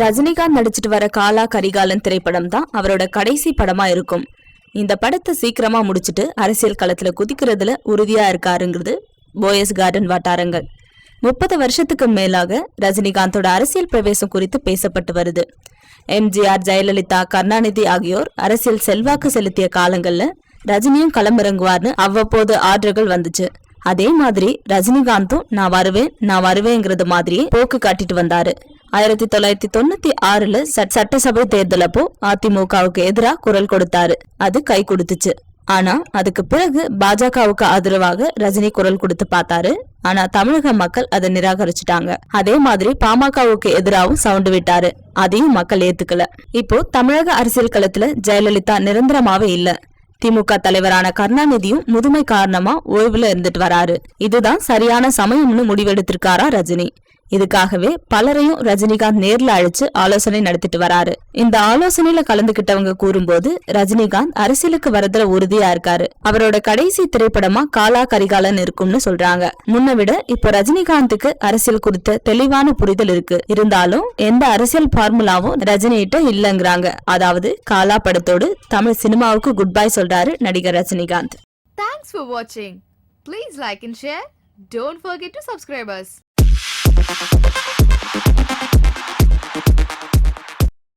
ரஜினிகாந்த் நடிச்சிட்டு வர காலா கரிகாலன் திரைப்படம் தான் அவரோட கடைசி படமா இருக்கும். இந்த படத்தை சீக்கிரமா முடிச்சிட்டு அரசியல் களத்துல குதிக்கிறதுல உறுதியா இருக்காருங்கிறது போயஸ் கார்டன் வட்டாரங்கள். முப்பது வருஷத்துக்கு மேலாக ரஜினிகாந்தோட அரசியல் பிரவேசம் குறித்து பேசப்பட்டு வருது. எம்ஜிஆர் ஜெயலலிதா கருணாநிதி ஆகியோர் அரசியல் செல்வாக்கு செலுத்திய காலங்கள்ல ரஜினியும் களமிறங்குவார்னு அவ்வப்போது ஆர்டர்கள் வந்துச்சு. அதே மாதிரி ரஜினிகாந்தும் நான் வருவேன் நான் வருவேங்கிறது மாதிரியே போக்கு காட்டிட்டு வந்தாரு. ஆயிரத்தி தொள்ளாயிரத்தி தொண்ணூத்தி ஆறுல சட்- சட்டசபை தேர்தல் அப்போ அதிமுகவுக்கு எதிராக குரல் கொடுத்தாரு. அது கை கொடுத்துச்சு. ஆனா அதுக்கு பிறகு பாஜகவுக்கு ஆதரவாக ரஜினி குரல் கொடுத்து பார்த்தாரு. ஆனா தமிழக மக்கள் அதை நிராகரிச்சுட்டாங்க. அதே மாதிரி பாமகவுக்கு எதிராகவும் சவுண்டு விட்டாரு. அதையும் மக்கள் ஏத்துக்கல. இப்போ தமிழக அரசியல் களத்துல ஜெயலலிதா நிரந்தரமாவே இல்ல. திமுக தலைவரான கருணாநிதியும் முதுமை காரணமா ஓய்வுல இருந்துட்டு வராரு. இதுதான் சரியான சமயம்னு முடிவெடுத்திருக்காரா ரஜினி. இதுக்காகவே பலரையும் ரஜினிகாந்த் நேர்ல அழைச்சு ஆலோசனை நடத்திட்டு வராரு. இந்த ஆலோசனையில கலந்துகிட்டவங்க கூறும்போது ரஜினிகாந்த் அரசியலுக்கு வரதுல உறுதியா இருக்காரு. அவரோட கடைசி திரைப்படமா காலா கரிகாலன் இருக்கும்னு சொல்றாங்க. முன்ன விட இப்ப ரஜினிகாந்துக்கு அரசியல் குறித்த தெளிவான புரிதல் இருக்கு. இருந்தாலும் எந்த அரசியல் பார்முலாவும் ரஜினிகிட்ட இல்லங்கிறாங்க. அதாவது காலா படத்தோடு தமிழ் சினிமாவுக்கு குட் பை சொல்றாரு நடிகர் ரஜினிகாந்த். தேங்க்ஸ் ஃபார் வாட்சிங் please like and share don't forget to subscribers Música